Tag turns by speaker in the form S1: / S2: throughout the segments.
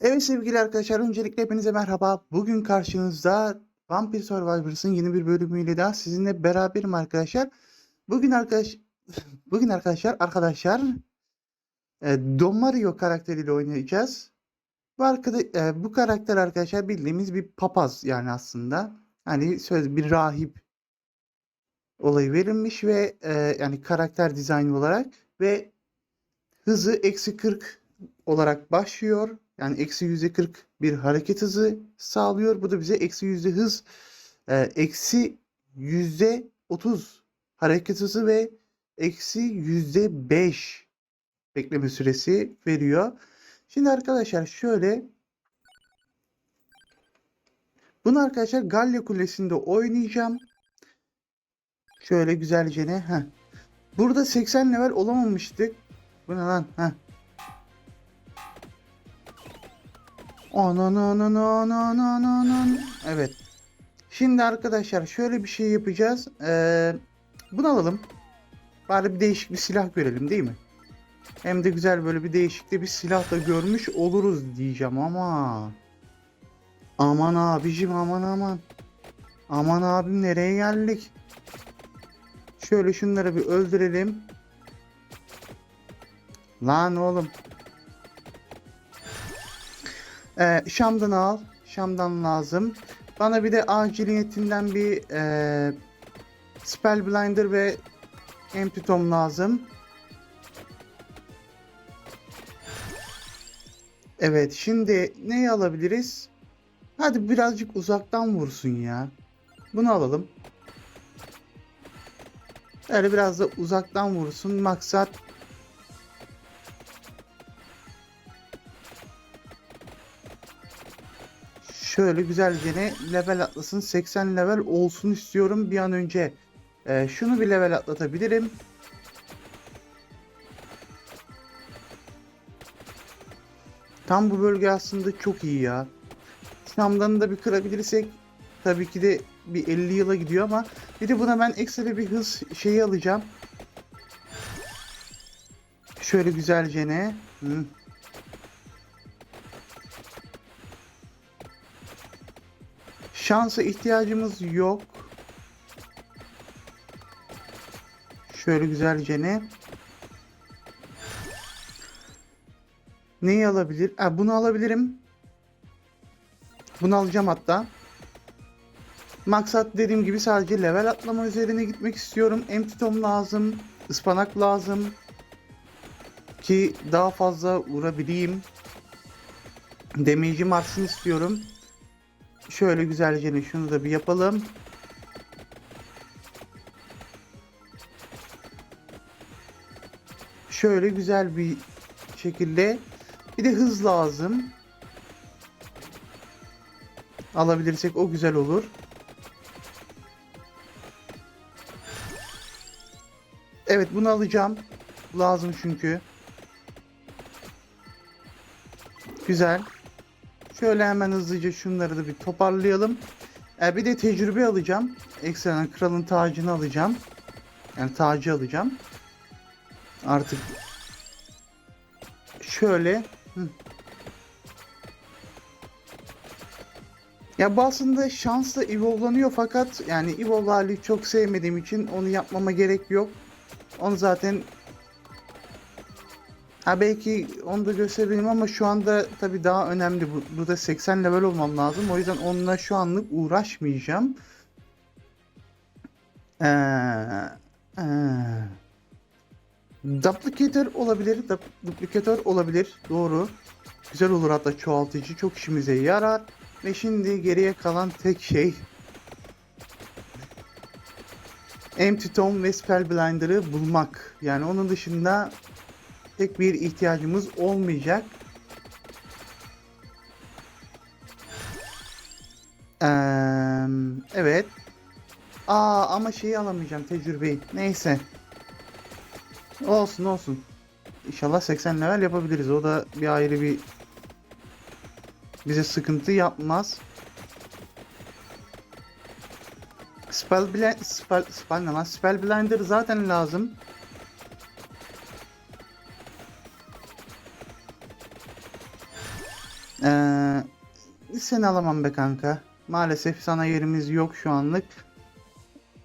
S1: Evet sevgili arkadaşlar öncelikle hepinize merhaba. Bugün karşınızda Vampire Survivors'ın yeni bir bölümüyle daha sizinle beraberim arkadaşlar. Bugün arkadaş bugün arkadaşlar arkadaşlar e, Don Mario karakteriyle oynayacağız. Bu arkada e, bu karakter arkadaşlar bildiğimiz bir papaz yani aslında. Hani söz bir rahip olayı verilmiş ve e, yani karakter dizaynı olarak ve hızı eksi 40 olarak başlıyor. Yani eksi yüzde 40 bir hareket hızı sağlıyor. Bu da bize eksi yüzde hız, e, eksi yüzde 30 hareket hızı ve eksi yüzde 5 bekleme süresi veriyor. Şimdi arkadaşlar şöyle bunu arkadaşlar Galya Kulesi'nde oynayacağım. Şöyle güzelce ne? Burada 80 level olamamıştık. Bu ne lan? Heh. Anan anan anan anan anan. Evet. Şimdi arkadaşlar şöyle bir şey yapacağız. Ee, bunu alalım. Bari bir değişik bir silah görelim değil mi? Hem de güzel böyle bir değişik de bir silah da görmüş oluruz diyeceğim ama. Aman abicim aman aman. Aman abim nereye geldik? Şöyle şunları bir öldürelim. Lan oğlum. Ee, Şam'dan al. Şam'dan lazım. Bana bir de aciliyetinden bir e, Spellblinder ve Empty lazım. Evet şimdi neyi alabiliriz? Hadi birazcık uzaktan vursun ya. Bunu alalım. Öyle biraz da uzaktan vursun. Maksat Şöyle güzelce ne level atlasın 80 level olsun istiyorum bir an önce. Ee, şunu bir level atlatabilirim. Tam bu bölge aslında çok iyi ya. Şam'dan da bir kırabilirsek tabii ki de bir 50 yıla gidiyor ama bir de buna ben ekstra bir hız şeyi alacağım. Şöyle güzelce ne? Hı. Şansa ihtiyacımız yok. Şöyle güzelce ne? Neyi alabilir? Ha, bunu alabilirim. Bunu alacağım hatta. Maksat dediğim gibi sadece level atlama üzerine gitmek istiyorum. Empty lazım. ıspanak lazım. Ki daha fazla vurabileyim. Damage'im artsın istiyorum. Şöyle güzelce şunu da bir yapalım. Şöyle güzel bir şekilde bir de hız lazım. Alabilirsek o güzel olur. Evet bunu alacağım. Lazım çünkü. Güzel. Şöyle hemen hızlıca şunları da bir toparlayalım. E, bir de tecrübe alacağım. Ekstradan kralın tacını alacağım. Yani tacı alacağım. Artık şöyle hı. Ya bu aslında şansla evolve'lanıyor fakat yani evolve hali çok sevmediğim için onu yapmama gerek yok. Onu zaten Ha belki onu da gösterebilirim ama şu anda tabii daha önemli. Bu, burada 80 level olmam lazım. O yüzden onunla şu anlık uğraşmayacağım. Ee, ee. Duplicator olabilir. Duplicator olabilir. Doğru. Güzel olur hatta çoğaltıcı. Çok işimize yarar. Ve şimdi geriye kalan tek şey Empty Tom ve Spellblinder'ı bulmak. Yani onun dışında pek bir ihtiyacımız olmayacak. Ee, evet. Aa ama şeyi alamayacağım tecrübeyi. Neyse. Olsun olsun. İnşallah 80 level yapabiliriz. O da bir ayrı bir bize sıkıntı yapmaz. Spell Blind Spell, spell ne lan? Spell Blinder zaten lazım. Ee, seni alamam be kanka. Maalesef sana yerimiz yok şu anlık.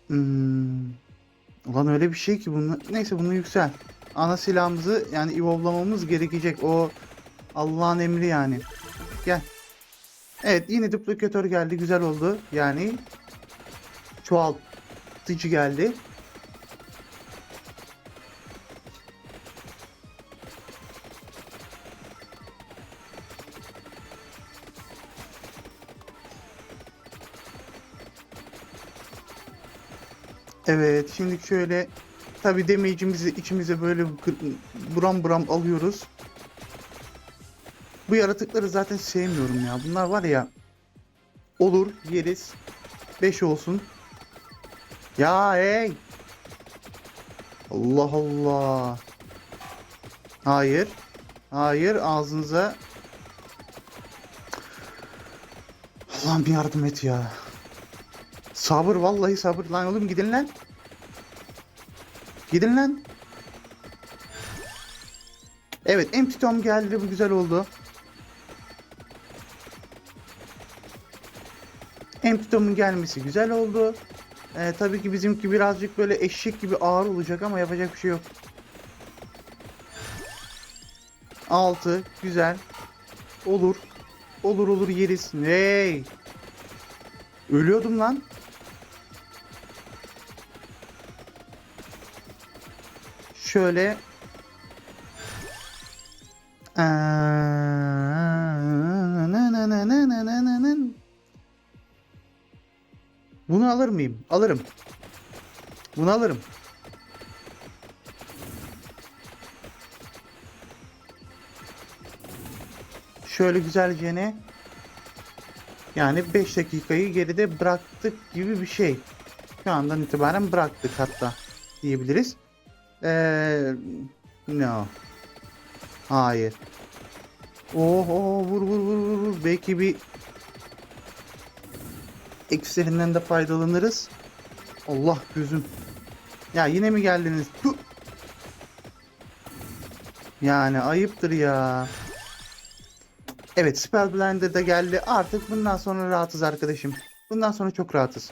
S1: Hmm. Ulan öyle bir şey ki bunu. Neyse bunu yüksel. Ana silahımızı yani evolvlamamız gerekecek. O Allah'ın emri yani. Gel. Evet yine duplikatör geldi. Güzel oldu. Yani çoğaltıcı geldi. Evet şimdi şöyle tabi damage'imizi içimize böyle buram buram alıyoruz. Bu yaratıkları zaten sevmiyorum ya. Bunlar var ya olur yeriz. 5 olsun. Ya hey. Allah Allah. Hayır. Hayır ağzınıza. Allah'ım yardım et ya. Sabır vallahi sabır lan oğlum gidin lan. Gidin lan. Evet Empty Tom geldi bu güzel oldu. Empty Tom'un gelmesi güzel oldu. Ee, tabii ki bizimki birazcık böyle eşek gibi ağır olacak ama yapacak bir şey yok. 6 güzel. Olur. Olur olur yeriz. Hey. Ölüyordum lan. şöyle ee, bunu alır mıyım? Alırım. Bunu alırım. Şöyle güzelce ne? Yani 5 dakikayı geride bıraktık gibi bir şey. Şu andan itibaren bıraktık hatta diyebiliriz. Eee no. Hayır. Oh, oh vur vur vur vur vur. Belki bir eksilerinden de faydalanırız. Allah gözüm. Ya yine mi geldiniz? Puh. Yani ayıptır ya. Evet Spellblinder de geldi. Artık bundan sonra rahatız arkadaşım. Bundan sonra çok rahatız.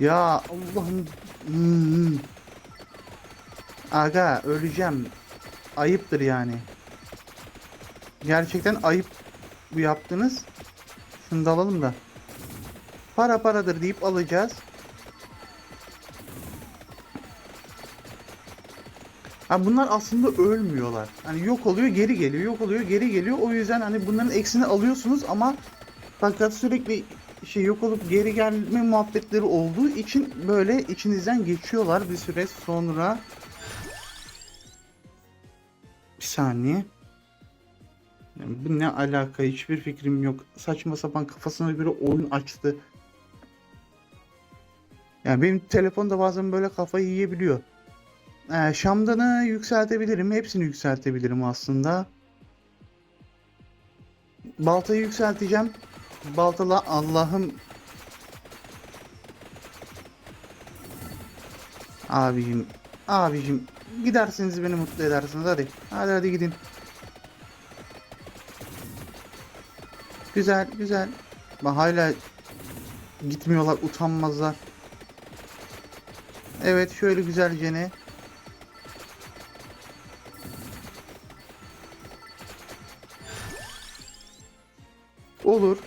S1: Ya Allah'ım. Hmm. Aga öleceğim. Ayıptır yani. Gerçekten ayıp bu yaptınız. Şunu da alalım da. Para paradır deyip alacağız. Ha bunlar aslında ölmüyorlar. Hani yok oluyor geri geliyor, yok oluyor geri geliyor. O yüzden hani bunların eksini alıyorsunuz ama fakat sürekli şey yok olup geri gelme muhabbetleri olduğu için böyle içinizden geçiyorlar bir süre sonra. Bir saniye. Yani bu ne alaka hiçbir fikrim yok. Saçma sapan kafasına göre oyun açtı. Yani benim telefon da bazen böyle kafayı yiyebiliyor. Ee, Şamdan'ı yükseltebilirim. Hepsini yükseltebilirim aslında. Baltayı yükselteceğim. Baltala Allah'ım. Abicim. Abicim. Gidersiniz beni mutlu edersiniz. Hadi. Hadi hadi gidin. Güzel güzel. Bak hala gitmiyorlar utanmazlar. Evet şöyle güzelce ne? Olur.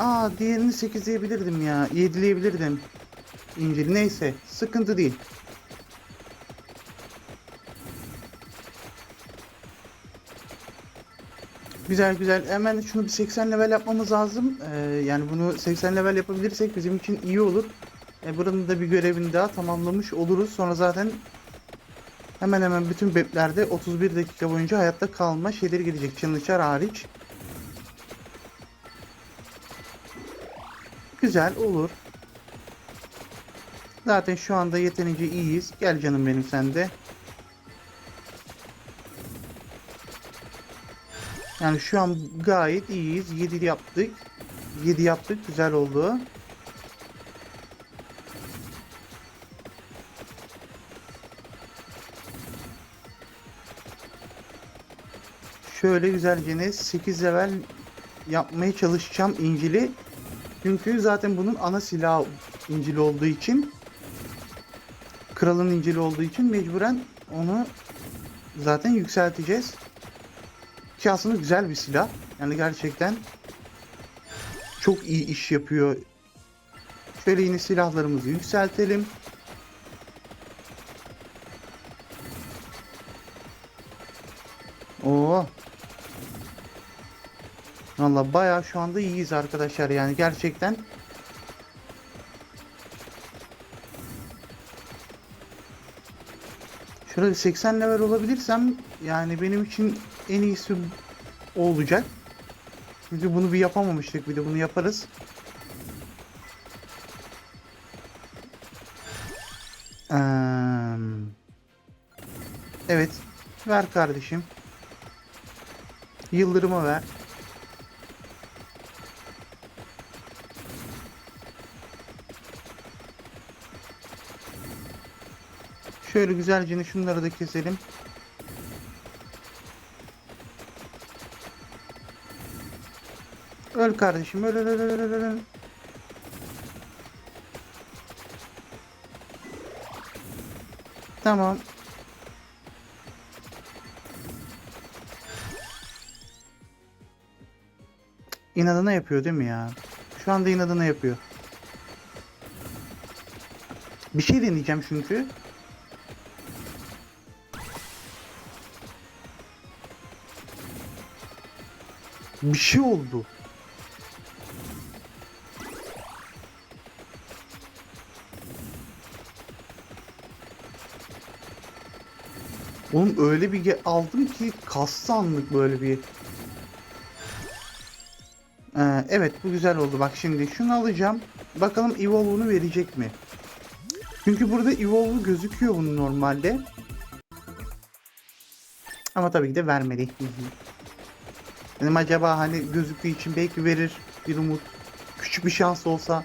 S1: Aa diğerini 8'leyebilirdim ya. 7'leyebilirdim. İncil neyse sıkıntı değil. Güzel güzel. Hemen şunu bir 80 level yapmamız lazım. Ee, yani bunu 80 level yapabilirsek bizim için iyi olur. E, buranın da bir görevini daha tamamlamış oluruz. Sonra zaten hemen hemen bütün beplerde 31 dakika boyunca hayatta kalma şeyleri gelecek. Challenge'lar hariç. Güzel olur. Zaten şu anda yeterince iyiyiz. Gel canım benim sen de. Yani şu an gayet iyiyiz. 7 yaptık. 7 yaptık. Güzel oldu. Şöyle güzelce 8 level yapmaya çalışacağım incili. Çünkü zaten bunun ana silahı incili olduğu için kralın incili olduğu için mecburen onu zaten yükselteceğiz. Ki aslında güzel bir silah. Yani gerçekten çok iyi iş yapıyor. Şöyle yine silahlarımızı yükseltelim. Valla bayağı şu anda iyiyiz arkadaşlar yani gerçekten. Bir 80 level olabilirsem yani benim için en iyisi olacak. Çünkü bunu bir yapamamıştık bir de bunu yaparız. Evet. Ver kardeşim. Yıldırıma ver. Şöyle güzelce şunları da keselim. Öl kardeşim öl öl öl öl öl. Tamam. İnadına yapıyor değil mi ya? Şu anda inadına yapıyor. Bir şey deneyeceğim çünkü. Bir şey oldu. Oğlum öyle bir aldım ki kastı anlık böyle bir. Ee, evet bu güzel oldu. Bak şimdi şunu alacağım. Bakalım Evolve'unu verecek mi? Çünkü burada Evolve gözüküyor bunun normalde. Ama tabii ki de vermedi. Dedim acaba hani gözüktüğü için belki verir bir umut. Küçük bir şans olsa.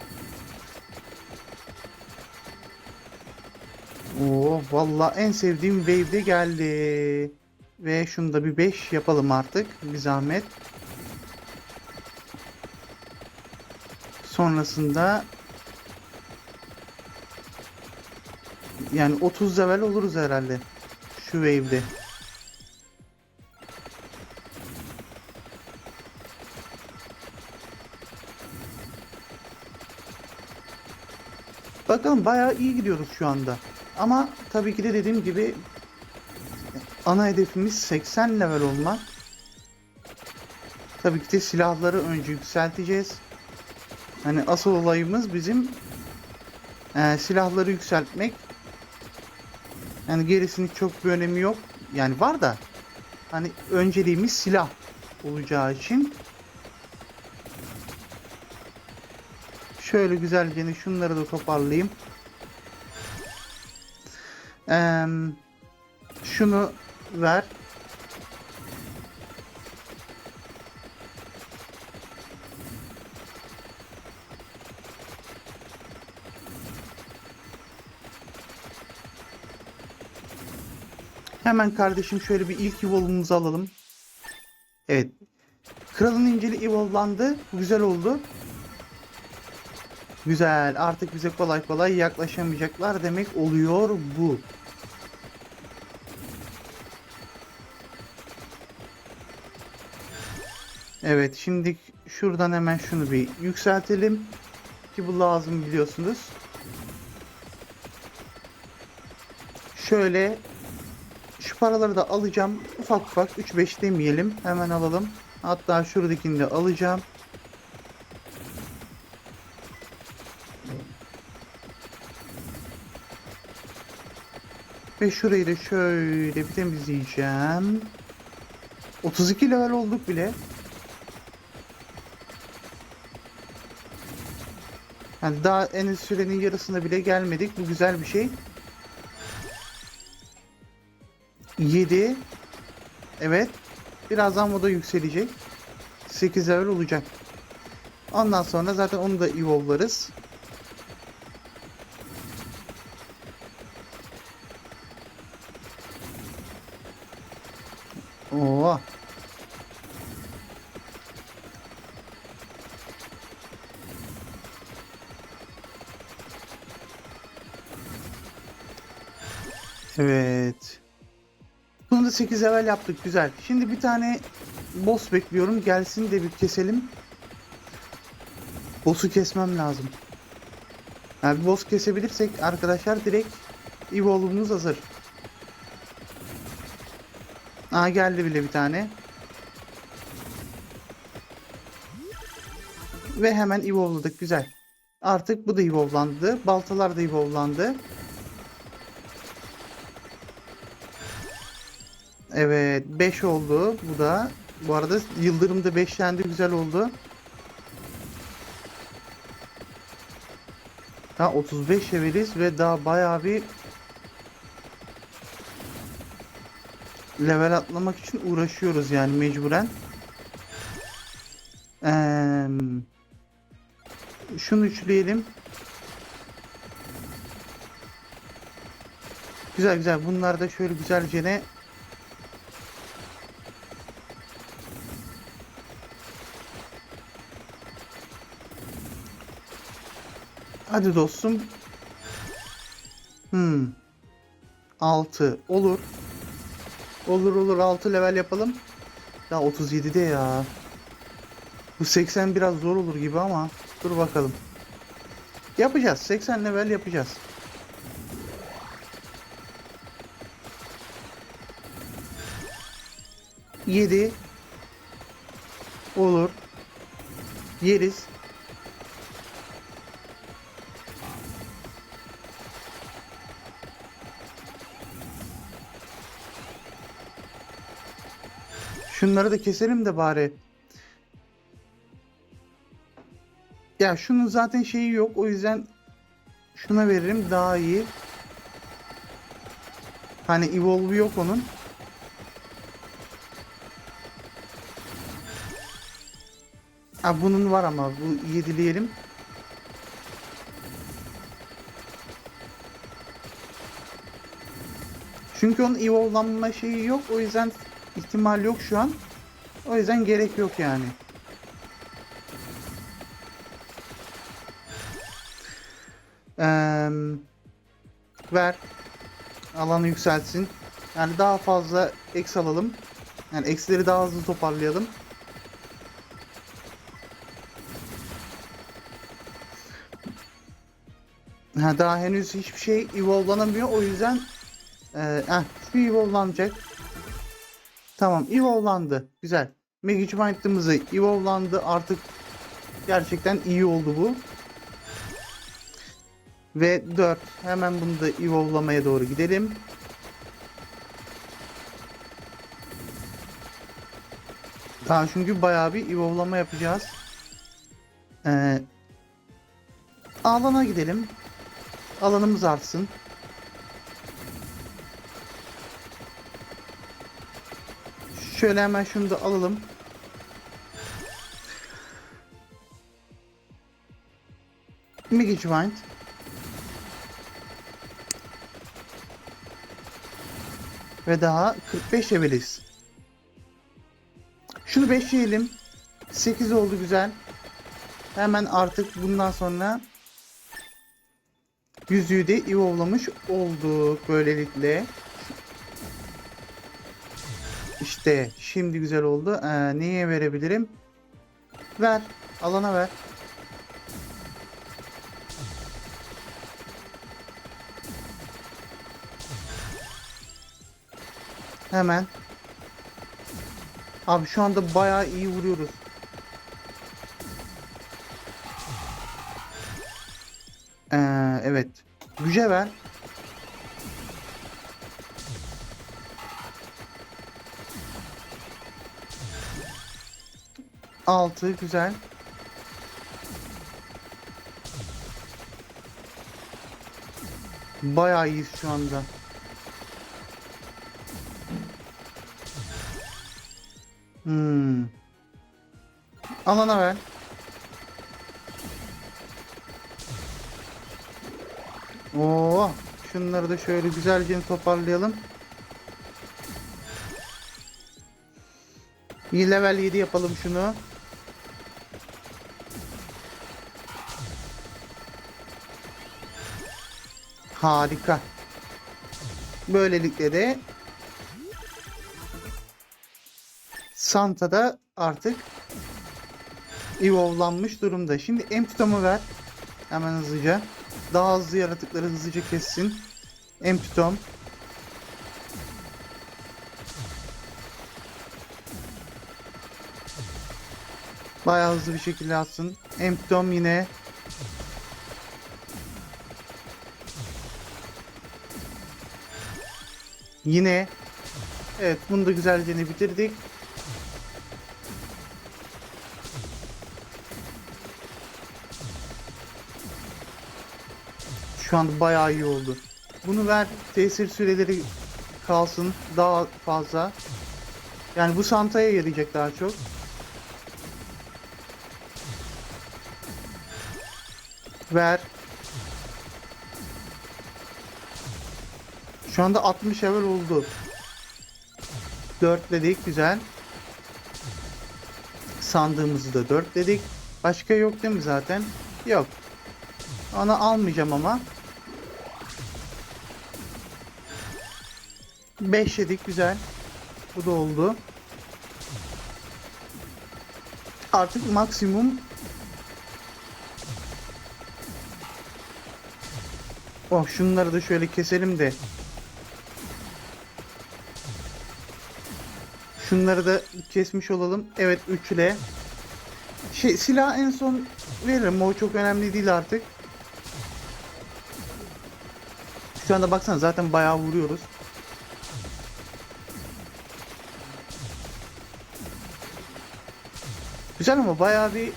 S1: Oo valla en sevdiğim wave de geldi. Ve şunu da bir 5 yapalım artık. Bir zahmet. Sonrasında yani 30 level oluruz herhalde. Şu wave'de. Bakalım bayağı iyi gidiyoruz şu anda. Ama tabii ki de dediğim gibi ana hedefimiz 80 level olmak. Tabii ki de silahları önce yükselteceğiz. Hani asıl olayımız bizim e, silahları yükseltmek. Yani gerisinin çok bir önemi yok. Yani var da hani önceliğimiz silah olacağı için Şöyle güzelce şunları da toparlayayım. Ee, şunu ver. Hemen kardeşim şöyle bir ilk evolve'umuzu alalım. Evet. Kralın inceli evolve'landı. Güzel oldu. Güzel. Artık bize kolay kolay yaklaşamayacaklar demek oluyor bu. Evet şimdi şuradan hemen şunu bir yükseltelim. Ki bu lazım biliyorsunuz. Şöyle şu paraları da alacağım. Ufak ufak 3-5 demeyelim. Hemen alalım. Hatta şuradakini de alacağım. Ve şurayı da şöyle bir temizleyeceğim. 32 level olduk bile. Yani daha en sürenin yarısına bile gelmedik. Bu güzel bir şey. 7 Evet. Birazdan o da yükselecek. 8 level olacak. Ondan sonra zaten onu da evolve'larız. Oo. Evet. Bunu da 8 level yaptık. Güzel. Şimdi bir tane boss bekliyorum. Gelsin de bir keselim. Boss'u kesmem lazım. Yani bir boss kesebilirsek arkadaşlar direkt evolve'umuz hazır. Aa geldi bile bir tane. Ve hemen evolve'ladık. Güzel. Artık bu da evolve'landı. Baltalar da evolve'landı. Evet 5 oldu bu da. Bu arada Yıldırım da 5'lendi güzel oldu. Ha 35 leveliz ve daha bayağı bir level atlamak için uğraşıyoruz yani mecburen. Eee şunu üçleyelim. Güzel güzel. Bunlar da şöyle güzelce ne Hadi dostum. Hmm. 6 olur. Olur olur 6 level yapalım. Ya 37'de ya. Bu 80 biraz zor olur gibi ama dur bakalım. Yapacağız. 80 level yapacağız. Yedi olur. Yeriz. Şunları da keselim de bari. Ya şunun zaten şeyi yok. O yüzden şuna veririm daha iyi. Hani evolve yok onun. Ha bunun var ama bu yedileyelim. Çünkü onun evolve'lanma şeyi yok. O yüzden ihtimal yok şu an. O yüzden gerek yok yani. Ee, ver. Alanı yükseltsin. Yani daha fazla X alalım. Yani eksileri daha hızlı toparlayalım. Ha, daha henüz hiçbir şey evolve'lanamıyor. O yüzden ee, heh, şu evolve'lanacak. Tamam evolve'landı. Güzel. Magic Mind'ımızı evolve'landı. Artık gerçekten iyi oldu bu. Ve 4. Hemen bunu da evolve'lamaya doğru gidelim. Daha çünkü bayağı bir evolve'lama yapacağız. Ee, alana gidelim. Alanımız artsın. Şöyle hemen şunu da alalım. Mind. Ve daha 45 leveliz. Şunu 5 yiyelim. 8 oldu güzel. Hemen artık bundan sonra yüzüğü de evolvlamış olduk böylelikle. İşte şimdi güzel oldu. Ee, neye verebilirim? Ver. Alana ver. Hemen. Abi şu anda bayağı iyi vuruyoruz. Ee, evet. Güce ver. Altı güzel. Bayağı iyiyiz şu anda. Hmm. Alana ver. Oo, şunları da şöyle güzelce toparlayalım. İyi level 7 yapalım şunu. Harika. Böylelikle de Santa da artık evolve'lanmış durumda. Şimdi Emptom'u ver. Hemen hızlıca. Daha hızlı yaratıkları hızlıca kessin. Emptom. Bayağı hızlı bir şekilde atsın. Emptom yine. Yine. Evet bunu da güzelce bitirdik. Şu anda bayağı iyi oldu. Bunu ver tesir süreleri kalsın daha fazla. Yani bu Santa'ya yarayacak daha çok. Ver. Şu anda 60 level oldu. 4 dedik güzel. Sandığımızı da 4 dedik. Başka yok değil mi zaten? Yok. Onu almayacağım ama. 5 yedik güzel. Bu da oldu. Artık maksimum Oh şunları da şöyle keselim de. Şunları da kesmiş olalım. Evet üçle. Şey silah en son veririm. O çok önemli değil artık. Şu anda baksana zaten bayağı vuruyoruz. Güzel ama bayağı bir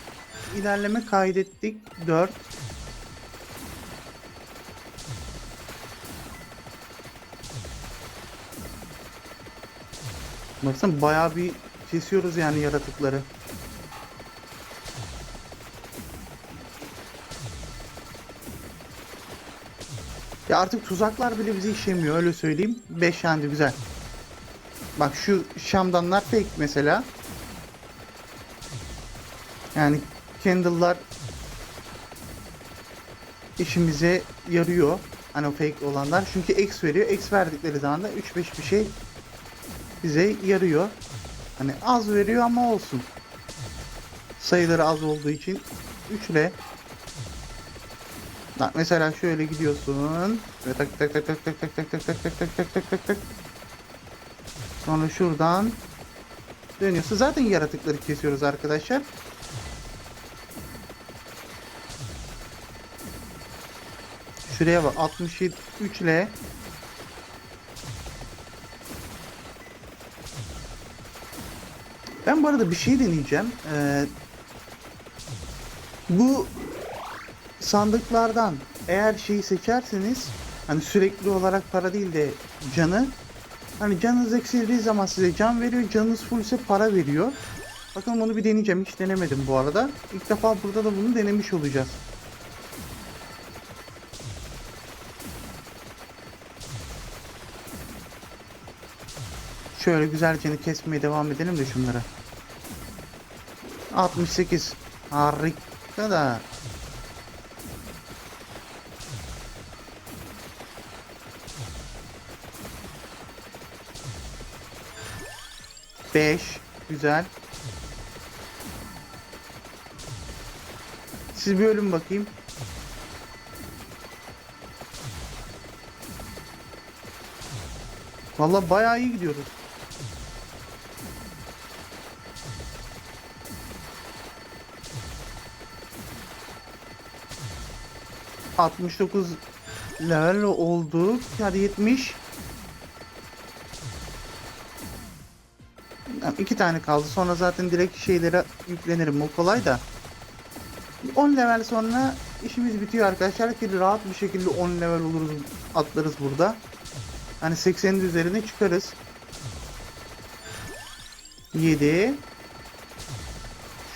S1: ilerleme kaydettik. 4 Baksana bayağı bir kesiyoruz yani yaratıkları. Ya artık tuzaklar bile bizi işlemiyor öyle söyleyeyim. 5 yani güzel. Bak şu şamdanlar fake mesela. Yani candle'lar işimize yarıyor. Hani fake olanlar. Çünkü X veriyor. X verdikleri zaman da 3-5 bir şey bize yarıyor. Hani az veriyor ama olsun. Sayıları az olduğu için 3 ile Bak mesela şöyle gidiyorsun. Ve tak tak tak tak tak tak tak tak tak tak tak tak tak tak tak. Sonra şuradan dönüyorsun. Zaten yaratıkları kesiyoruz arkadaşlar. Şuraya bak 67 3 ile arada bir şey deneyeceğim. Ee, bu sandıklardan eğer şeyi seçerseniz hani sürekli olarak para değil de canı hani canınız eksildiği zaman size can veriyor. Canınız full ise para veriyor. Bakın bunu bir deneyeceğim. Hiç denemedim bu arada. İlk defa burada da bunu denemiş olacağız. Şöyle güzelce kesmeye devam edelim de şunları. 68. Harika da. Beş. Güzel. Siz bir ölün bakayım. Vallahi bayağı iyi gidiyoruz. ...69 level olduk. Hadi 70. Yani iki tane kaldı. Sonra zaten direkt şeylere yüklenirim. O kolay da. 10 level sonra işimiz bitiyor arkadaşlar ki rahat bir şekilde 10 level oluruz atlarız burada. Hani 80'in üzerine çıkarız. 7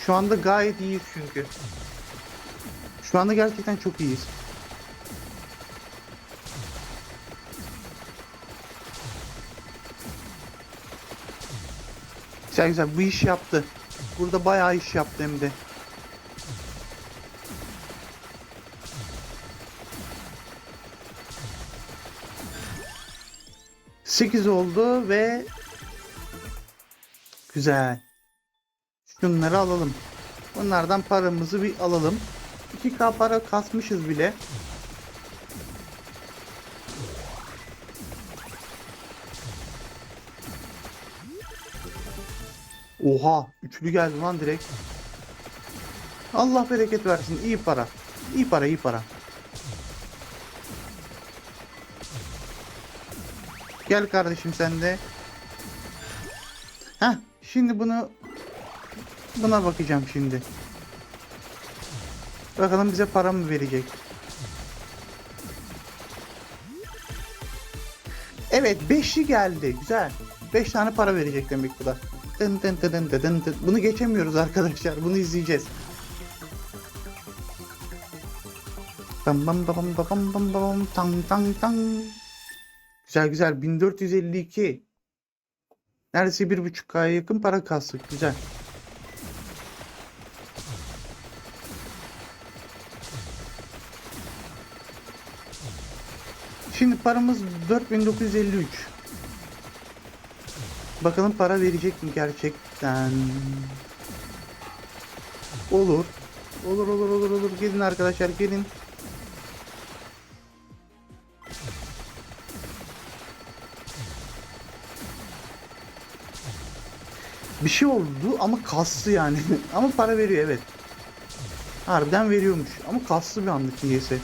S1: Şu anda gayet iyiyiz çünkü. Şu anda gerçekten çok iyiyiz. Güzel güzel bu iş yaptı. Burada bayağı iş yaptı hem de. 8 oldu ve güzel. Şunları alalım. Bunlardan paramızı bir alalım. 2k para kasmışız bile. Oha, üçlü geldi lan direkt. Allah bereket versin. İyi para. İyi para, iyi para. Gel kardeşim sen de. Heh, şimdi bunu buna bakacağım şimdi. Bakalım bize para mı verecek? Evet, beşli geldi. Güzel. 5 tane para verecek demek bu da. Dın dın dın dın dın dın. Bunu geçemiyoruz arkadaşlar. Bunu izleyeceğiz. Bam bam bam bam bam bam bam tang tang tang. Güzel güzel 1452. Neredeyse 1.5K'ya yakın para kastık. Güzel. Şimdi paramız 4953. Bakalım para verecek mi gerçekten? Olur. Olur olur olur olur. Gelin arkadaşlar gelin. Bir şey oldu ama kastı yani. ama para veriyor evet. Harbiden veriyormuş ama kastı bir anlık niyeyse.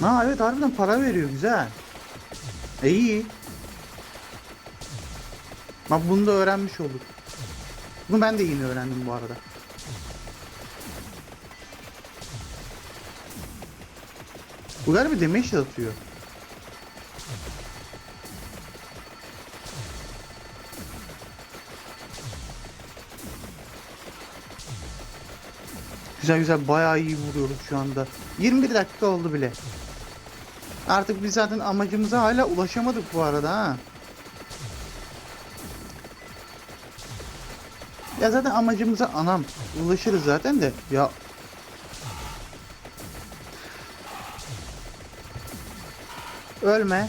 S1: Ha evet harbiden para veriyor güzel. E, iyi. Bak bunu da öğrenmiş olduk. Bunu ben de yeni öğrendim bu arada. Bu galiba damage atıyor. Güzel güzel bayağı iyi vuruyoruz şu anda. 21 dakika oldu bile. Artık biz zaten amacımıza hala ulaşamadık bu arada ha. Ya zaten amacımıza anam ulaşırız zaten de ya Ölme.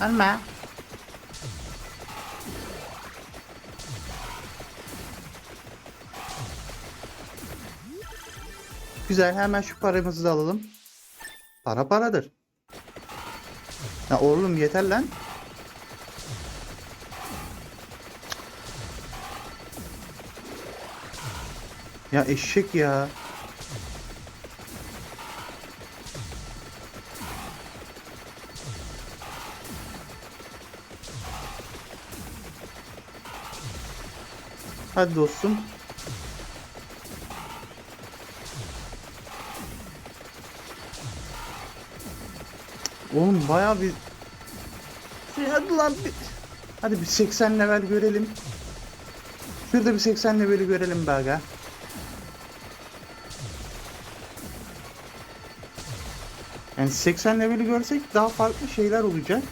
S1: Ölme. Güzel hemen şu paramızı da alalım. Para paradır. Ya oğlum yeter lan. Ya eşek ya. Hadi dostum. Oğlum bayağı bir Şey, hadi lan bir... Hadi bir 80 level görelim. Şurada bir 80 leveli görelim be aga. Yani 80 leveli görsek daha farklı şeyler olacak.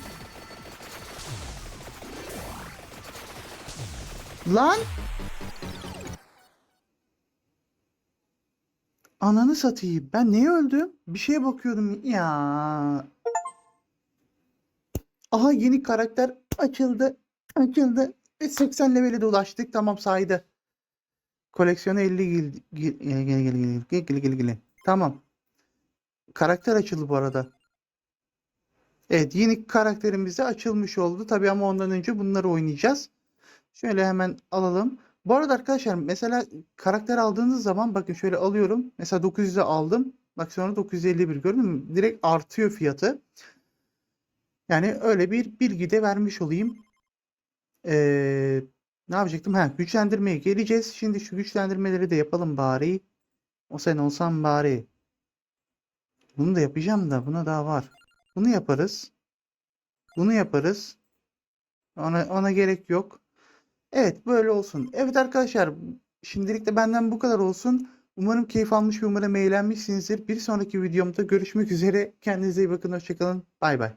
S1: Lan! Ananı satayım. Ben neye öldüm? Bir şeye bakıyordum. Ya. Aha yeni karakter açıldı. Açıldı. Ve 80 levele de ulaştık. Tamam saydı. Koleksiyona 50 gel gel gel gel gel gel gel gel gel. Tamam. Karakter açıldı bu arada. Evet yeni karakterimiz de açılmış oldu. Tabii ama ondan önce bunları oynayacağız. Şöyle hemen alalım. Bu arada arkadaşlar mesela karakter aldığınız zaman bakın şöyle alıyorum. Mesela 900'e aldım. Bak sonra 951 gördün mü? Direkt artıyor fiyatı. Yani öyle bir bilgi de vermiş olayım. Ee, ne yapacaktım? Ha, güçlendirmeye geleceğiz. Şimdi şu güçlendirmeleri de yapalım bari. O sen olsan bari. Bunu da yapacağım da buna daha var. Bunu yaparız. Bunu yaparız. Ona, ona gerek yok. Evet böyle olsun. Evet arkadaşlar şimdilik de benden bu kadar olsun. Umarım keyif almış ve umarım eğlenmişsinizdir. Bir sonraki videomda görüşmek üzere. Kendinize iyi bakın. Hoşçakalın. Bay bay.